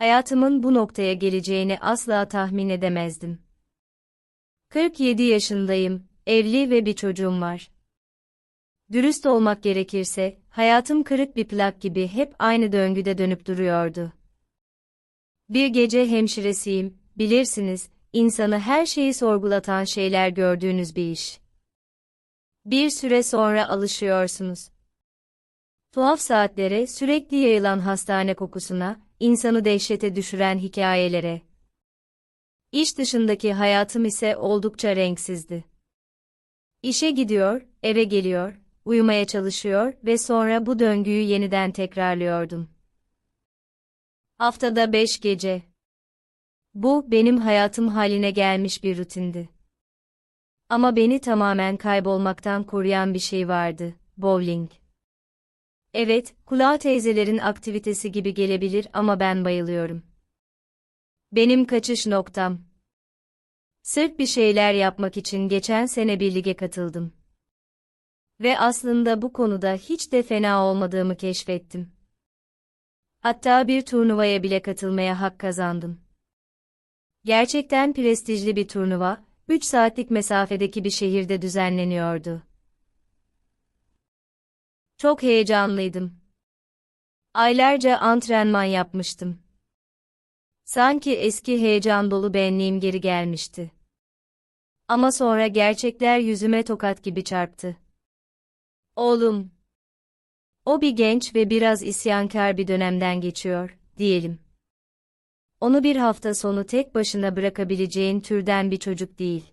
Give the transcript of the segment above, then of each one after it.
Hayatımın bu noktaya geleceğini asla tahmin edemezdim. 47 yaşındayım, evli ve bir çocuğum var. Dürüst olmak gerekirse, hayatım kırık bir plak gibi hep aynı döngüde dönüp duruyordu. Bir gece hemşiresiyim, bilirsiniz, insanı her şeyi sorgulatan şeyler gördüğünüz bir iş. Bir süre sonra alışıyorsunuz. Tuhaf saatlere, sürekli yayılan hastane kokusuna, insanı dehşete düşüren hikayelere. İş dışındaki hayatım ise oldukça renksizdi. İşe gidiyor, eve geliyor, uyumaya çalışıyor ve sonra bu döngüyü yeniden tekrarlıyordum. Haftada beş gece. Bu, benim hayatım haline gelmiş bir rutindi. Ama beni tamamen kaybolmaktan koruyan bir şey vardı, bowling. Evet, kulağa teyzelerin aktivitesi gibi gelebilir ama ben bayılıyorum. Benim kaçış noktam. Sırf bir şeyler yapmak için geçen sene bir lige katıldım. Ve aslında bu konuda hiç de fena olmadığımı keşfettim. Hatta bir turnuvaya bile katılmaya hak kazandım. Gerçekten prestijli bir turnuva, 3 saatlik mesafedeki bir şehirde düzenleniyordu. Çok heyecanlıydım. Aylarca antrenman yapmıştım. Sanki eski heyecan dolu benliğim geri gelmişti. Ama sonra gerçekler yüzüme tokat gibi çarptı. Oğlum. O bir genç ve biraz isyankar bir dönemden geçiyor, diyelim. Onu bir hafta sonu tek başına bırakabileceğin türden bir çocuk değil.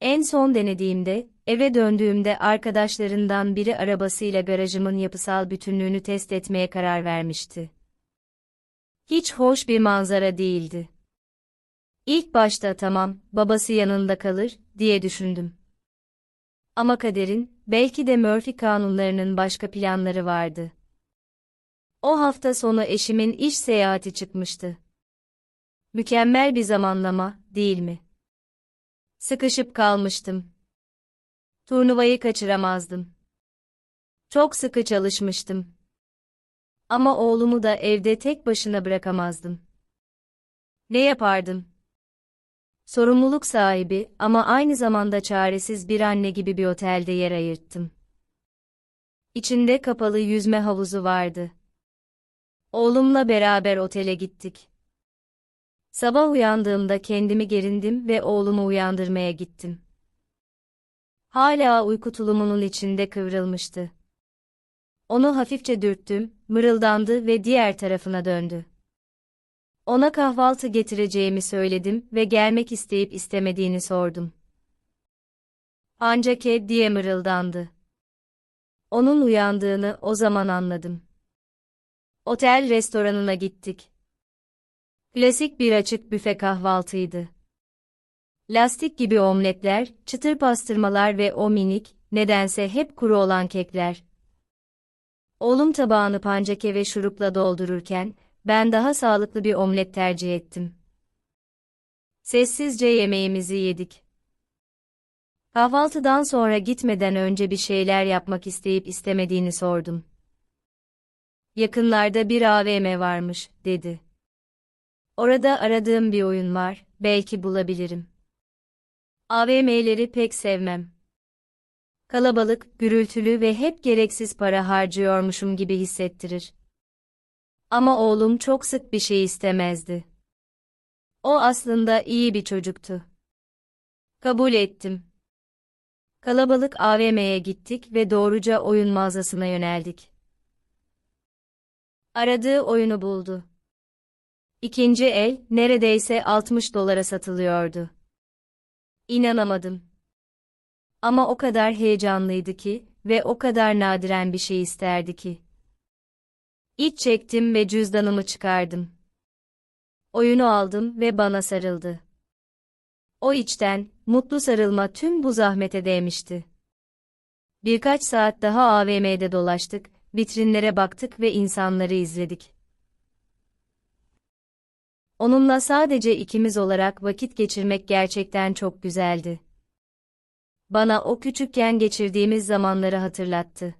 En son denediğimde, eve döndüğümde arkadaşlarından biri arabasıyla garajımın yapısal bütünlüğünü test etmeye karar vermişti. Hiç hoş bir manzara değildi. İlk başta tamam, babası yanında kalır, diye düşündüm. Ama kaderin, belki de Murphy kanunlarının başka planları vardı. O hafta sonu eşimin iş seyahati çıkmıştı. Mükemmel bir zamanlama, değil mi? Sıkışıp kalmıştım. Turnuvayı kaçıramazdım. Çok sıkı çalışmıştım. Ama oğlumu da evde tek başına bırakamazdım. Ne yapardım? Sorumluluk sahibi ama aynı zamanda çaresiz bir anne gibi bir otelde yer ayırttım. İçinde kapalı yüzme havuzu vardı. Oğlumla beraber otele gittik. Sabah uyandığımda kendimi gerindim ve oğlumu uyandırmaya gittim. Hala uyku tulumunun içinde kıvrılmıştı. Onu hafifçe dürttüm, mırıldandı ve diğer tarafına döndü. Ona kahvaltı getireceğimi söyledim ve gelmek isteyip istemediğini sordum. Ancak Ed diye mırıldandı. Onun uyandığını o zaman anladım. Otel restoranına gittik. Klasik bir açık büfe kahvaltıydı. Lastik gibi omletler, çıtır pastırmalar ve o minik, nedense hep kuru olan kekler. Oğlum tabağını pancake ve şurupla doldururken, ben daha sağlıklı bir omlet tercih ettim. Sessizce yemeğimizi yedik. Kahvaltıdan sonra gitmeden önce bir şeyler yapmak isteyip istemediğini sordum. Yakınlarda bir AVM varmış, dedi. Orada aradığım bir oyun var, belki bulabilirim. AVM'leri pek sevmem. Kalabalık, gürültülü ve hep gereksiz para harcıyormuşum gibi hissettirir. Ama oğlum çok sık bir şey istemezdi. O aslında iyi bir çocuktu. Kabul ettim. Kalabalık AVM'ye gittik ve doğruca oyun mağazasına yöneldik. Aradığı oyunu buldu. İkinci el, neredeyse 60 dolara satılıyordu. İnanamadım. Ama o kadar heyecanlıydı ki ve o kadar nadiren bir şey isterdi ki. İç çektim ve cüzdanımı çıkardım. Oyunu aldım ve bana sarıldı. O içten, mutlu sarılma tüm bu zahmete değmişti. Birkaç saat daha AVM'de dolaştık, vitrinlere baktık ve insanları izledik. Onunla sadece ikimiz olarak vakit geçirmek gerçekten çok güzeldi. Bana o küçükken geçirdiğimiz zamanları hatırlattı.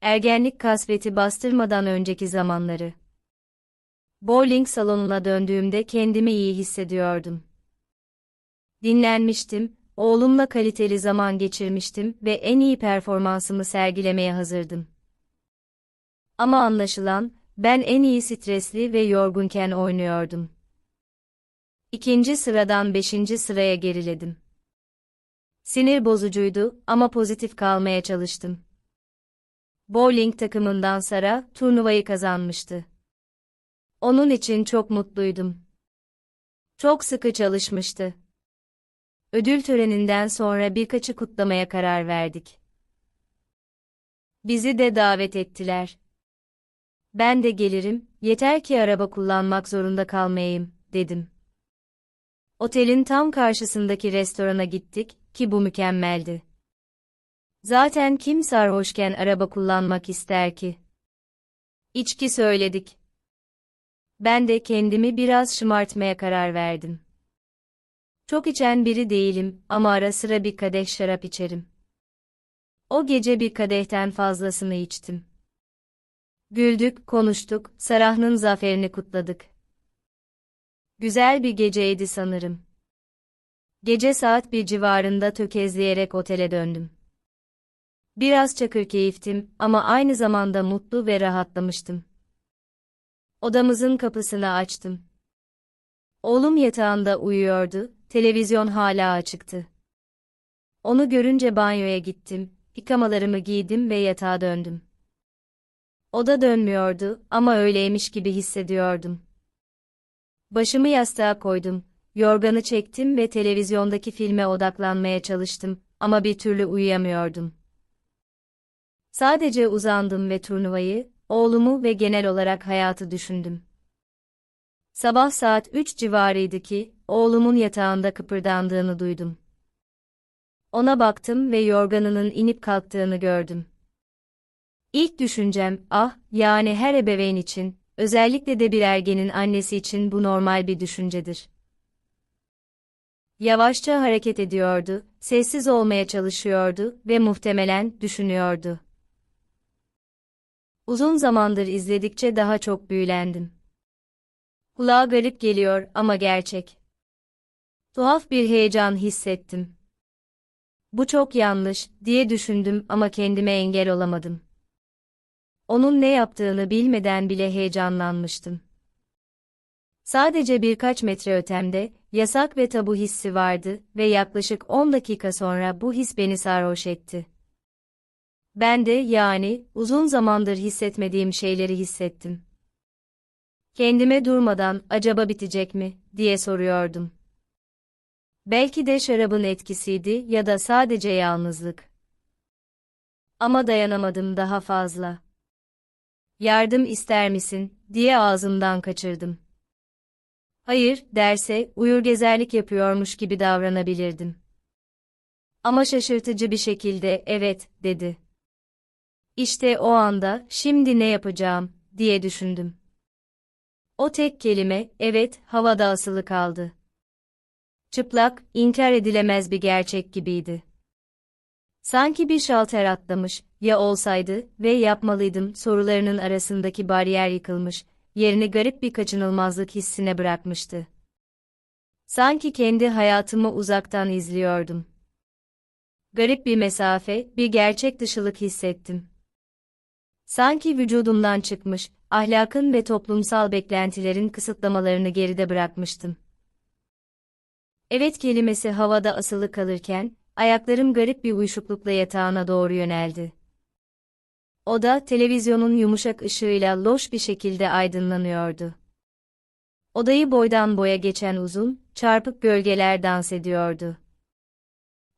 Ergenlik kasveti bastırmadan önceki zamanları. Bowling salonuna döndüğümde kendimi iyi hissediyordum. Dinlenmiştim, oğlumla kaliteli zaman geçirmiştim ve en iyi performansımı sergilemeye hazırdım. Ama anlaşılan, ben en iyi stresli ve yorgunken oynuyordum. İkinci sıradan beşinci sıraya geriledim. Sinir bozucuydu ama pozitif kalmaya çalıştım. Bowling takımından Sara, turnuvayı kazanmıştı. Onun için çok mutluydum. Çok sıkı çalışmıştı. Ödül töreninden sonra birkaçı kutlamaya karar verdik. Bizi de davet ettiler. Ben de gelirim, yeter ki araba kullanmak zorunda kalmayayım, dedim. Otelin tam karşısındaki restorana gittik ki bu mükemmeldi. Zaten kim sarhoşken araba kullanmak ister ki? İçki söyledik. Ben de kendimi biraz şımartmaya karar verdim. Çok içen biri değilim ama ara sıra bir kadeh şarap içerim. O gece bir kadehten fazlasını içtim. Güldük, konuştuk, Sarah'ın zaferini kutladık. Güzel bir geceydi sanırım. Gece saat bir civarında tökezleyerek otele döndüm. Biraz çakır keyiftim ama aynı zamanda mutlu ve rahatlamıştım. Odamızın kapısını açtım. Oğlum yatağında uyuyordu, televizyon hala açıktı. Onu görünce banyoya gittim, yıkamalarımı giydim ve yatağa döndüm. Oda dönmüyordu ama öyleymiş gibi hissediyordum. Başımı yastığa koydum, yorganı çektim ve televizyondaki filme odaklanmaya çalıştım ama bir türlü uyuyamıyordum. Sadece uzandım ve turnuvayı, oğlumu ve genel olarak hayatı düşündüm. Sabah saat 3 civarıydı ki, oğlumun yatağında kıpırdandığını duydum. Ona baktım ve yorganının inip kalktığını gördüm. İlk düşüncem, ah, yani her ebeveyn için, özellikle de bir ergenin annesi için bu normal bir düşüncedir. Yavaşça hareket ediyordu, sessiz olmaya çalışıyordu ve muhtemelen düşünüyordu. Uzun zamandır izledikçe daha çok büyülendim. Kulağa garip geliyor ama gerçek. Tuhaf bir heyecan hissettim. Bu çok yanlış diye düşündüm ama kendime engel olamadım. Onun ne yaptığını bilmeden bile heyecanlanmıştım. Sadece birkaç metre ötemde, yasak ve tabu hissi vardı ve yaklaşık 10 dakika sonra bu his beni sarhoş etti. Ben de yani, uzun zamandır hissetmediğim şeyleri hissettim. Kendime durmadan, acaba bitecek mi, diye soruyordum. Belki de şarabın etkisiydi ya da sadece yalnızlık. Ama dayanamadım daha fazla. Yardım ister misin, diye ağzımdan kaçırdım. Hayır, derse, uyur gezerlik yapıyormuş gibi davranabilirdim. Ama şaşırtıcı bir şekilde, evet, dedi. İşte o anda, şimdi ne yapacağım, diye düşündüm. O tek kelime, evet, havada asılı kaldı. Çıplak, inkar edilemez bir gerçek gibiydi. Sanki bir şalter atlamış, ya olsaydı ve yapmalıydım sorularının arasındaki bariyer yıkılmış, yerini garip bir kaçınılmazlık hissine bırakmıştı. Sanki kendi hayatımı uzaktan izliyordum. Garip bir mesafe, bir gerçek dışılık hissettim. Sanki vücudumdan çıkmış, ahlakın ve toplumsal beklentilerin kısıtlamalarını geride bırakmıştım. Evet kelimesi havada asılı kalırken, ayaklarım garip bir uyuşuklukla yatağına doğru yöneldi. Oda, televizyonun yumuşak ışığıyla loş bir şekilde aydınlanıyordu. Odayı boydan boya geçen uzun, çarpık gölgeler dans ediyordu.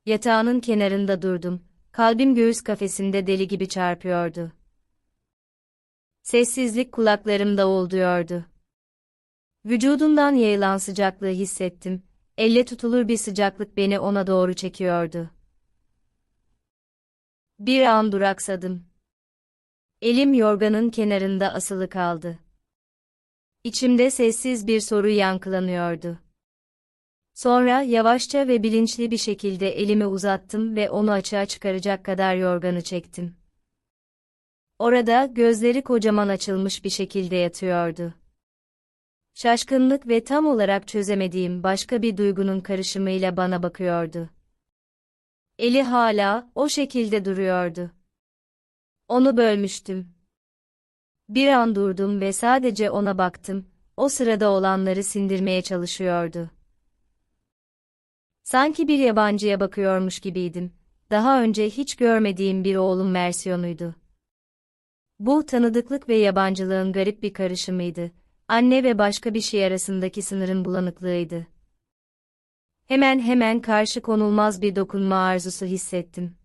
Yatağının kenarında durdum, kalbim göğüs kafesinde deli gibi çarpıyordu. Sessizlik kulaklarımda olduyordu. Vücudumdan yayılan sıcaklığı hissettim, elle tutulur bir sıcaklık beni ona doğru çekiyordu. Bir an duraksadım. Elim yorganın kenarında asılı kaldı. İçimde sessiz bir soru yankılanıyordu. Sonra yavaşça ve bilinçli bir şekilde elimi uzattım ve onu açığa çıkaracak kadar yorganı çektim. Orada gözleri kocaman açılmış bir şekilde yatıyordu. Şaşkınlık ve tam olarak çözemediğim başka bir duygunun karışımıyla bana bakıyordu. Eli hala o şekilde duruyordu. Onu bölmüştüm. Bir an durdum ve sadece ona baktım, o sırada olanları sindirmeye çalışıyordu. Sanki bir yabancıya bakıyormuş gibiydim. Daha önce hiç görmediğim bir oğlum versiyonuydu. Bu tanıdıklık ve yabancılığın garip bir karışımıydı. Anne ve başka bir şey arasındaki sınırın bulanıklığıydı. Hemen hemen karşı konulmaz bir dokunma arzusu hissettim.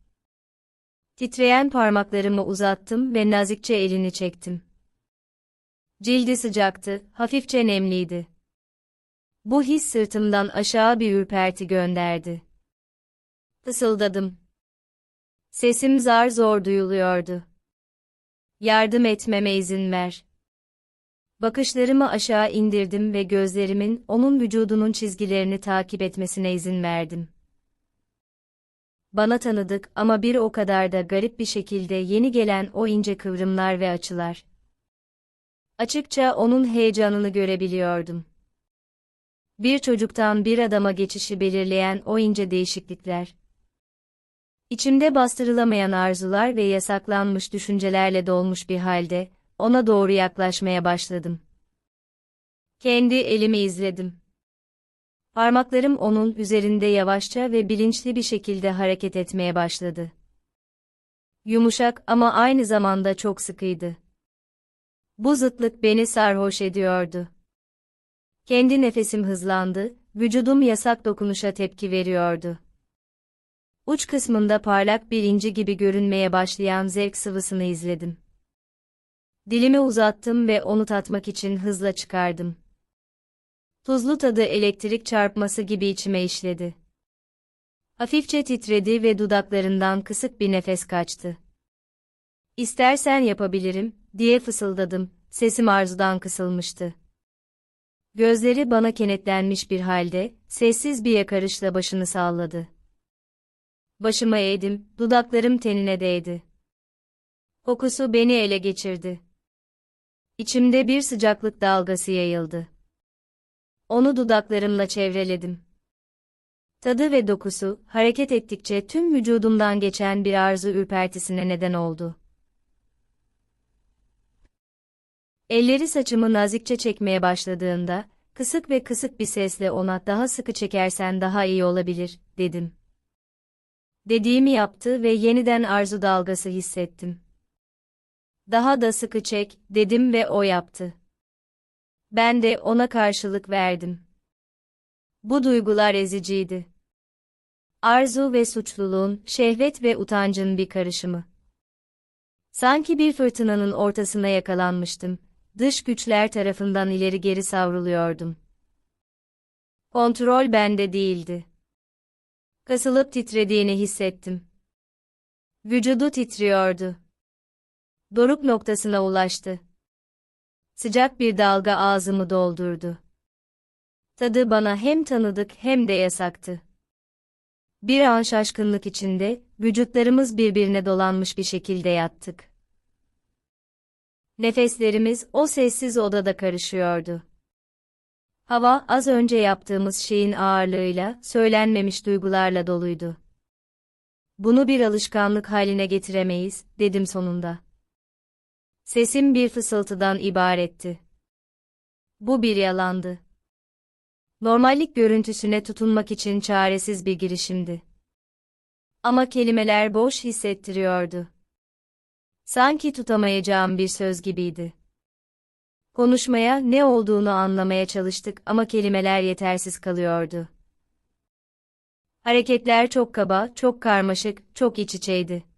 Titreyen parmaklarımı uzattım ve nazikçe elini çektim. Cildi sıcaktı, hafifçe nemliydi. Bu his sırtımdan aşağı bir ürperti gönderdi. Fısıldadım. Sesim zar zor duyuluyordu. Yardım etmeme izin ver. Bakışlarımı aşağı indirdim ve gözlerimin onun vücudunun çizgilerini takip etmesine izin verdim. Bana tanıdık ama bir o kadar da garip bir şekilde yeni gelen o ince kıvrımlar ve açılar. Açıkça onun heyecanını görebiliyordum. Bir çocuktan bir adama geçişi belirleyen o ince değişiklikler. İçimde bastırılamayan arzular ve yasaklanmış düşüncelerle dolmuş bir halde, ona doğru yaklaşmaya başladım. Kendi elimi izledim. Parmaklarım onun üzerinde yavaşça ve bilinçli bir şekilde hareket etmeye başladı. Yumuşak ama aynı zamanda çok sıkıydı. Bu zıtlık beni sarhoş ediyordu. Kendi nefesim hızlandı, vücudum yasak dokunuşa tepki veriyordu. Uç kısmında parlak bir inci gibi görünmeye başlayan zevk sıvısını izledim. Dilimi uzattım ve onu tatmak için hızla çıkardım. Tuzlu tadı elektrik çarpması gibi içime işledi. Hafifçe titredi ve dudaklarından kısık bir nefes kaçtı. İstersen yapabilirim, diye fısıldadım, sesim arzudan kısılmıştı. Gözleri bana kenetlenmiş bir halde, sessiz bir yakarışla başını salladı. Başıma eğdim, dudaklarım tenine değdi. Kokusu beni ele geçirdi. İçimde bir sıcaklık dalgası yayıldı. Onu dudaklarımla çevreledim. Tadı ve dokusu, hareket ettikçe tüm vücudumdan geçen bir arzu ürpertisine neden oldu. Elleri saçımı nazikçe çekmeye başladığında, kısık ve kısık bir sesle ona daha sıkı çekersen daha iyi olabilir, dedim. Dediğimi yaptı ve yeniden arzu dalgası hissettim. Daha da sıkı çek, dedim ve o yaptı. Ben de ona karşılık verdim. Bu duygular eziciydi. Arzu ve suçluluğun, şehvet ve utancın bir karışımı. Sanki bir fırtınanın ortasına yakalanmıştım. Dış güçler tarafından ileri geri savruluyordum. Kontrol bende değildi. Kasılıp titrediğini hissettim. Vücudu titriyordu. Doruk noktasına ulaştı. Sıcak bir dalga ağzımı doldurdu. Tadı bana hem tanıdık hem de yasaktı. Bir an şaşkınlık içinde, vücutlarımız birbirine dolanmış bir şekilde yattık. Nefeslerimiz o sessiz odada karışıyordu. Hava az önce yaptığımız şeyin ağırlığıyla, söylenmemiş duygularla doluydu. Bunu bir alışkanlık haline getiremeyiz, dedim sonunda. Sesim bir fısıltıdan ibaretti. Bu bir yalandı. Normallik görüntüsüne tutunmak için çaresiz bir girişimdi. Ama kelimeler boş hissettiriyordu. Sanki tutamayacağım bir söz gibiydi. Konuşmaya, ne olduğunu anlamaya çalıştık ama kelimeler yetersiz kalıyordu. Hareketler çok kaba, çok karmaşık, çok iç içeydi.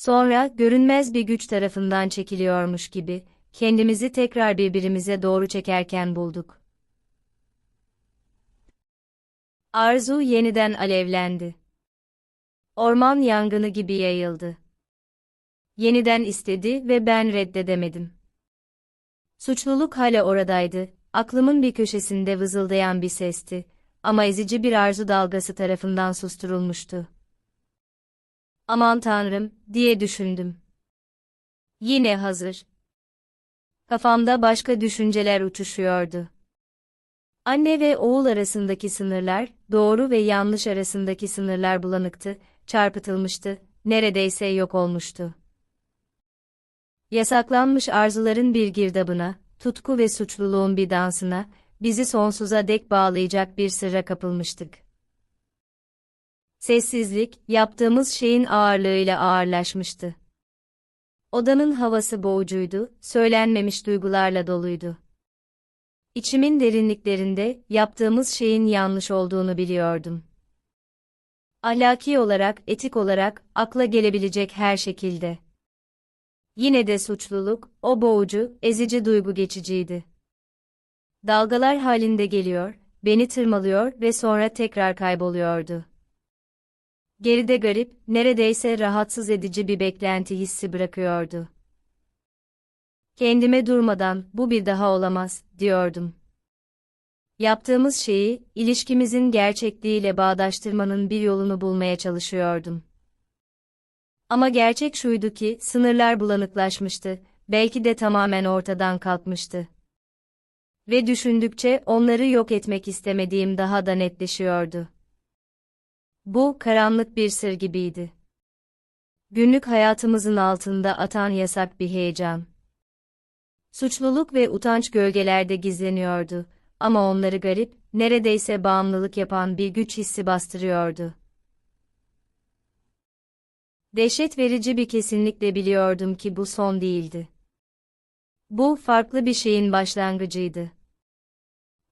Sonra, görünmez bir güç tarafından çekiliyormuş gibi, kendimizi tekrar birbirimize doğru çekerken bulduk. Arzu yeniden alevlendi. Orman yangını gibi yayıldı. Yeniden istedi ve ben reddedemedim. Suçluluk hala oradaydı, aklımın bir köşesinde vızıldayan bir sesti ama ezici bir arzu dalgası tarafından susturulmuştu. Aman tanrım, diye düşündüm. Yine hazır. Kafamda başka düşünceler uçuşuyordu. Anne ve oğul arasındaki sınırlar, doğru ve yanlış arasındaki sınırlar bulanıktı, çarpıtılmıştı, neredeyse yok olmuştu. Yasaklanmış arzuların bir girdabına, tutku ve suçluluğun bir dansına, bizi sonsuza dek bağlayacak bir sırra kapılmıştık. Sessizlik, yaptığımız şeyin ağırlığıyla ağırlaşmıştı. Odanın havası boğucuydu, söylenmemiş duygularla doluydu. İçimin derinliklerinde yaptığımız şeyin yanlış olduğunu biliyordum. Ahlaki olarak, etik olarak, akla gelebilecek her şekilde. Yine de suçluluk, o boğucu, ezici duygu geçiciydi. Dalgalar halinde geliyor, beni tırmalıyor ve sonra tekrar kayboluyordu. Geride garip, neredeyse rahatsız edici bir beklenti hissi bırakıyordu. Kendime durmadan, bu bir daha olamaz, diyordum. Yaptığımız şeyi, ilişkimizin gerçekliğiyle bağdaştırmanın bir yolunu bulmaya çalışıyordum. Ama gerçek şuydu ki, sınırlar bulanıklaşmıştı, belki de tamamen ortadan kalkmıştı. Ve düşündükçe onları yok etmek istemediğim daha da netleşiyordu. Bu, karanlık bir sır gibiydi. Günlük hayatımızın altında atan yasak bir heyecan. Suçluluk ve utanç gölgelerde gizleniyordu ama onları garip, neredeyse bağımlılık yapan bir güç hissi bastırıyordu. Dehşet verici bir kesinlikle biliyordum ki bu son değildi. Bu, farklı bir şeyin başlangıcıydı.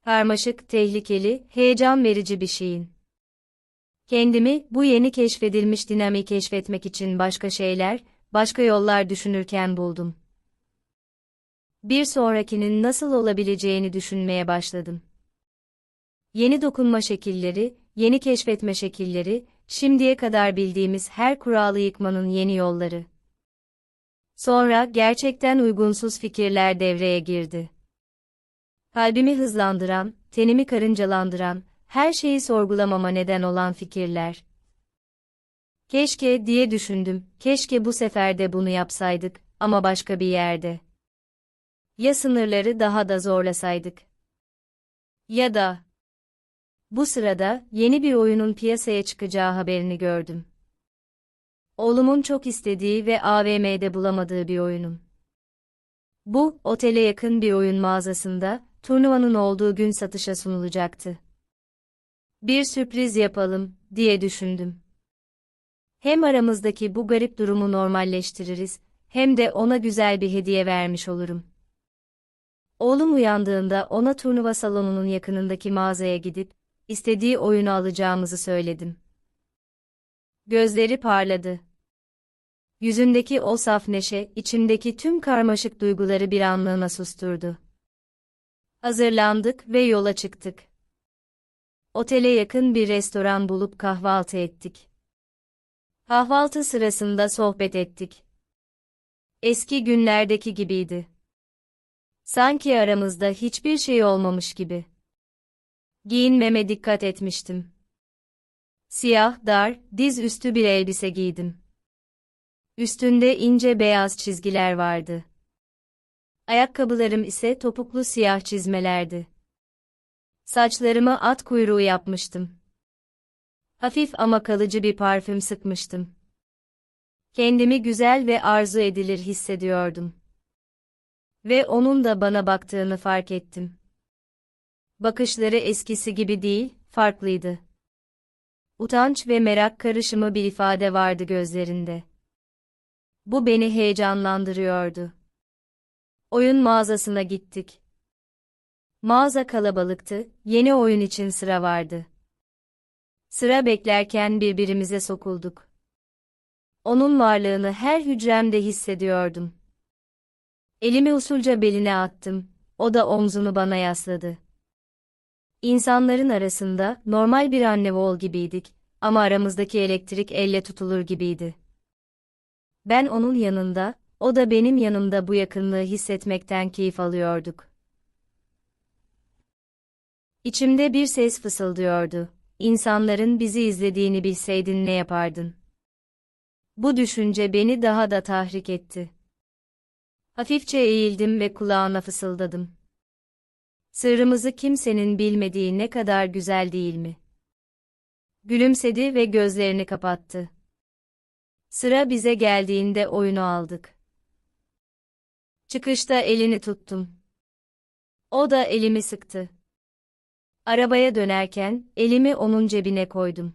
Karmaşık, tehlikeli, heyecan verici bir şeyin. Kendimi, bu yeni keşfedilmiş dinamiği keşfetmek için başka şeyler, başka yollar düşünürken buldum. Bir sonrakinin nasıl olabileceğini düşünmeye başladım. Yeni dokunma şekilleri, yeni keşfetme şekilleri, şimdiye kadar bildiğimiz her kuralı yıkmanın yeni yolları. Sonra gerçekten uygunsuz fikirler devreye girdi. Kalbimi hızlandıran, tenimi karıncalandıran, her şeyi sorgulamama neden olan fikirler. Keşke diye düşündüm, keşke bu sefer de bunu yapsaydık ama başka bir yerde. Ya sınırları daha da zorlasaydık. Ya da bu sırada yeni bir oyunun piyasaya çıkacağı haberini gördüm. Oğlumun çok istediği ve AVM'de bulamadığı bir oyunum. Bu, otele yakın bir oyun mağazasında, turnuvanın olduğu gün satışa sunulacaktı. Bir sürpriz yapalım, diye düşündüm. Hem aramızdaki bu garip durumu normalleştiririz, hem de ona güzel bir hediye vermiş olurum. Oğlum uyandığında ona turnuva salonunun yakınındaki mağazaya gidip, istediği oyunu alacağımızı söyledim. Gözleri parladı. Yüzündeki o saf neşe, içimdeki tüm karmaşık duyguları bir anlığına susturdu. Hazırlandık ve yola çıktık. Otele yakın bir restoran bulup kahvaltı ettik. Kahvaltı sırasında sohbet ettik. Eski günlerdeki gibiydi. Sanki aramızda hiçbir şey olmamış gibi. Giyinmeme dikkat etmiştim. Siyah, dar, diz üstü bir elbise giydim. Üstünde ince beyaz çizgiler vardı. Ayakkabılarım ise topuklu siyah çizmelerdi. Saçlarımı at kuyruğu yapmıştım. Hafif ama kalıcı bir parfüm sıkmıştım. Kendimi güzel ve arzu edilir hissediyordum. Ve onun da bana baktığını fark ettim. Bakışları eskisi gibi değil, farklıydı. Utanç ve merak karışımı bir ifade vardı gözlerinde. Bu beni heyecanlandırıyordu. Oyun mağazasına gittik. Mağaza kalabalıktı, yeni oyun için sıra vardı. Sıra beklerken birbirimize sokulduk. Onun varlığını her hücremde hissediyordum. Elimi usulca beline attım, o da omzunu bana yasladı. İnsanların arasında normal bir anne oğul gibiydik ama aramızdaki elektrik elle tutulur gibiydi. Ben onun yanında, o da benim yanımda bu yakınlığı hissetmekten keyif alıyorduk. İçimde bir ses fısıldıyordu. İnsanların bizi izlediğini bilseydin ne yapardın? Bu düşünce beni daha da tahrik etti. Hafifçe eğildim ve kulağına fısıldadım. Sırrımızı kimsenin bilmediği ne kadar güzel değil mi? Gülümsedi ve gözlerini kapattı. Sıra bize geldiğinde oyunu aldık. Çıkışta elini tuttum. O da elimi sıktı. Arabaya dönerken elimi onun cebine koydum.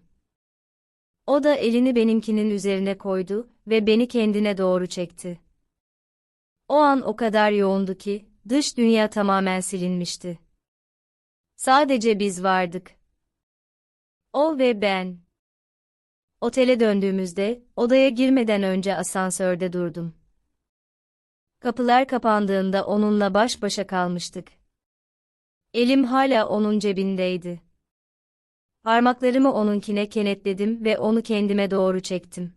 O da elini benimkinin üzerine koydu ve beni kendine doğru çekti. O an o kadar yoğundu ki dış dünya tamamen silinmişti. Sadece biz vardık. O ve ben. Otele döndüğümüzde odaya girmeden önce asansörde durdum. Kapılar kapandığında onunla baş başa kalmıştık. Elim hala onun cebindeydi. Parmaklarımı onunkine kenetledim ve onu kendime doğru çektim.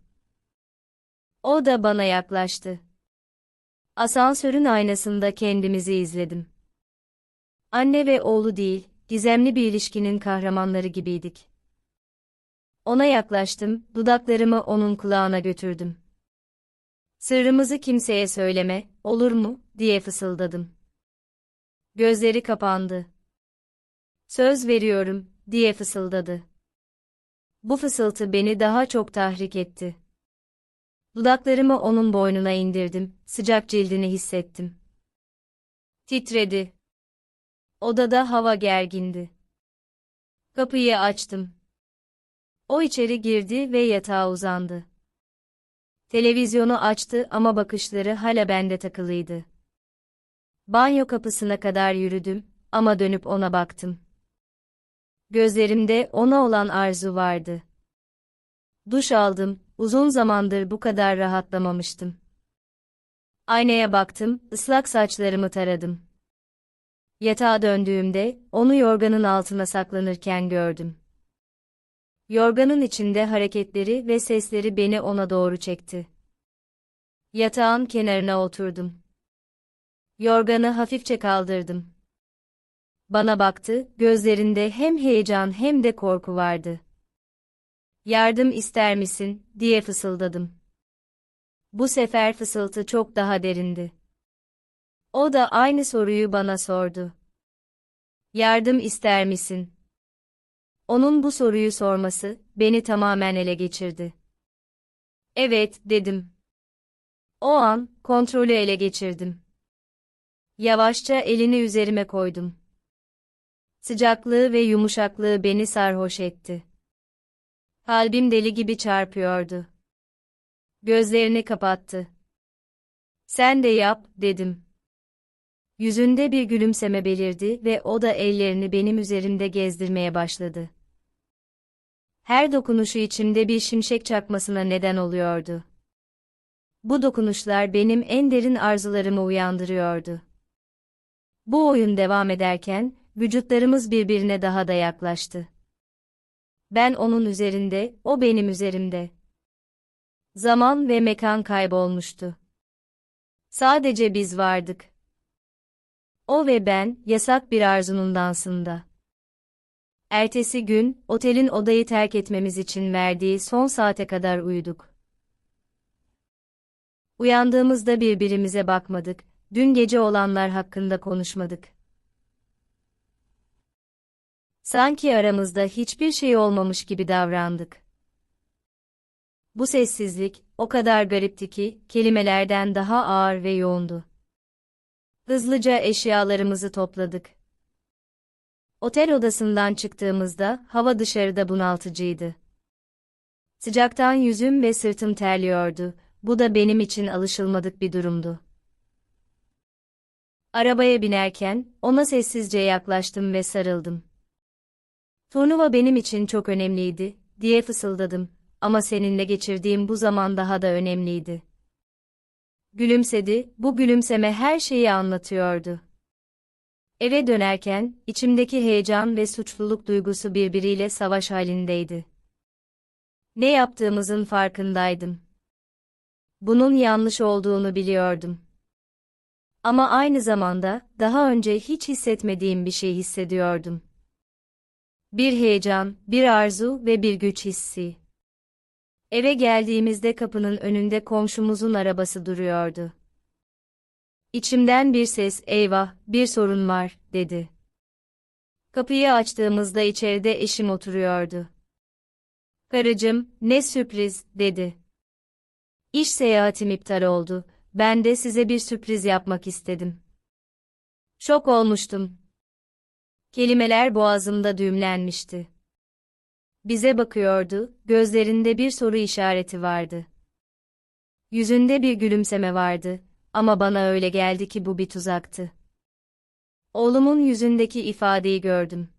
O da bana yaklaştı. Asansörün aynasında kendimizi izledim. Anne ve oğlu değil, gizemli bir ilişkinin kahramanları gibiydik. Ona yaklaştım, dudaklarımı onun kulağına götürdüm. Sırrımızı kimseye söyleme, olur mu, diye fısıldadım. Gözleri kapandı. Söz veriyorum, diye fısıldadı. Bu fısıltı beni daha çok tahrik etti. Dudaklarımı onun boynuna indirdim, sıcak cildini hissettim. Titredi. Odada hava gergindi. Kapıyı açtım. O içeri girdi ve yatağa uzandı. Televizyonu açtı ama bakışları hala bende takılıydı. Banyo kapısına kadar yürüdüm ama dönüp ona baktım. Gözlerimde ona olan arzu vardı. Duş aldım, uzun zamandır bu kadar rahatlamamıştım. Aynaya baktım, ıslak saçlarımı taradım. Yatağa döndüğümde, onu yorganın altına saklanırken gördüm. Yorganın içinde hareketleri ve sesleri beni ona doğru çekti. Yatağın kenarına oturdum. Yorganı hafifçe kaldırdım. Bana baktı, gözlerinde hem heyecan hem de korku vardı. Yardım ister misin, diye fısıldadım. Bu sefer fısıltı çok daha derindi. O da aynı soruyu bana sordu. Yardım ister misin? Onun bu soruyu sorması, beni tamamen ele geçirdi. Evet, dedim. O an, kontrolü ele geçirdim. Yavaşça elini üzerime koydum. Sıcaklığı ve yumuşaklığı beni sarhoş etti. Kalbim deli gibi çarpıyordu. Gözlerini kapattı. Sen de yap, dedim. Yüzünde bir gülümseme belirdi ve o da ellerini benim üzerimde gezdirmeye başladı. Her dokunuşu içimde bir şimşek çakmasına neden oluyordu. Bu dokunuşlar benim en derin arzularımı uyandırıyordu. Bu oyun devam ederken, vücutlarımız birbirine daha da yaklaştı. Ben onun üzerinde, o benim üzerimde. Zaman ve mekan kaybolmuştu. Sadece biz vardık. O ve ben, yasak bir arzunun dansında. Ertesi gün, otelin odayı terk etmemiz için verdiği son saate kadar uyuduk. Uyandığımızda birbirimize bakmadık, dün gece olanlar hakkında konuşmadık. Sanki aramızda hiçbir şey olmamış gibi davrandık. Bu sessizlik, o kadar garipti ki, kelimelerden daha ağır ve yoğundu. Hızlıca eşyalarımızı topladık. Otel odasından çıktığımızda, hava dışarıda bunaltıcıydı. Sıcaktan yüzüm ve sırtım terliyordu, bu da benim için alışılmadık bir durumdu. Arabaya binerken, ona sessizce yaklaştım ve sarıldım. Turnuva benim için çok önemliydi, diye fısıldadım, ama seninle geçirdiğim bu zaman daha da önemliydi. Gülümsedi, bu gülümseme her şeyi anlatıyordu. Eve dönerken, içimdeki heyecan ve suçluluk duygusu birbiriyle savaş halindeydi. Ne yaptığımızın farkındaydım. Bunun yanlış olduğunu biliyordum. Ama aynı zamanda, daha önce hiç hissetmediğim bir şey hissediyordum. Bir heyecan, bir arzu ve bir güç hissi. Eve geldiğimizde kapının önünde komşumuzun arabası duruyordu. İçimden bir ses, eyvah, bir sorun var, dedi. Kapıyı açtığımızda içeride eşim oturuyordu. Karıcığım, ne sürpriz, dedi. İş seyahatim iptal oldu, ben de size bir sürpriz yapmak istedim. Şok olmuştum. Kelimeler boğazımda düğümlenmişti. Bize bakıyordu, gözlerinde bir soru işareti vardı. Yüzünde bir gülümseme vardı ama bana öyle geldi ki bu bir tuzaktı. Oğlumun yüzündeki ifadeyi gördüm.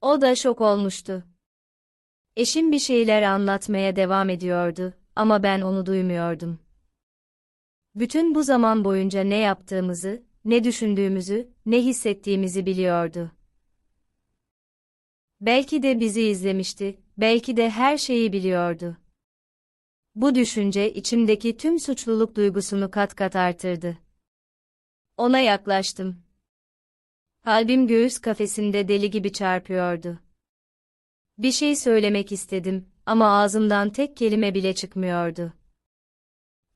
O da şok olmuştu. Eşim bir şeyler anlatmaya devam ediyordu ama ben onu duymuyordum. Bütün bu zaman boyunca ne yaptığımızı, ne düşündüğümüzü, ne hissettiğimizi biliyordu. Belki de bizi izlemişti, belki de her şeyi biliyordu. Bu düşünce içimdeki tüm suçluluk duygusunu kat kat artırdı. Ona yaklaştım. Kalbim göğüs kafesinde deli gibi çarpıyordu. Bir şey söylemek istedim ama ağzımdan tek kelime bile çıkmıyordu.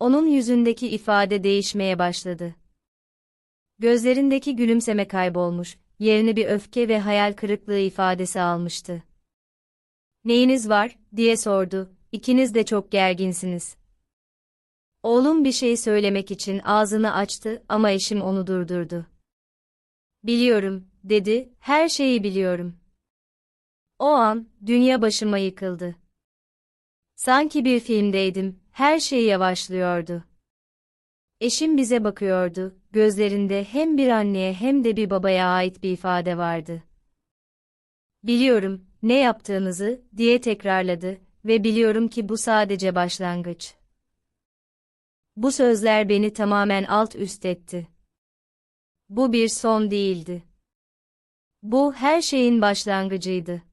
Onun yüzündeki ifade değişmeye başladı. Gözlerindeki gülümseme kaybolmuş, yerini bir öfke ve hayal kırıklığı ifadesi almıştı. Neyiniz var, diye sordu, İkiniz de çok gerginsiniz. Oğlum bir şey söylemek için ağzını açtı ama eşim onu durdurdu. Biliyorum, dedi, her şeyi biliyorum. O an, dünya başıma yıkıldı. Sanki bir filmdeydim, her şey yavaşlıyordu. Eşim bize bakıyordu, gözlerinde hem bir anneye hem de bir babaya ait bir ifade vardı. Biliyorum, ne yaptığınızı, diye tekrarladı ve biliyorum ki bu sadece başlangıç. Bu sözler beni tamamen alt üst etti. Bu bir son değildi. Bu her şeyin başlangıcıydı.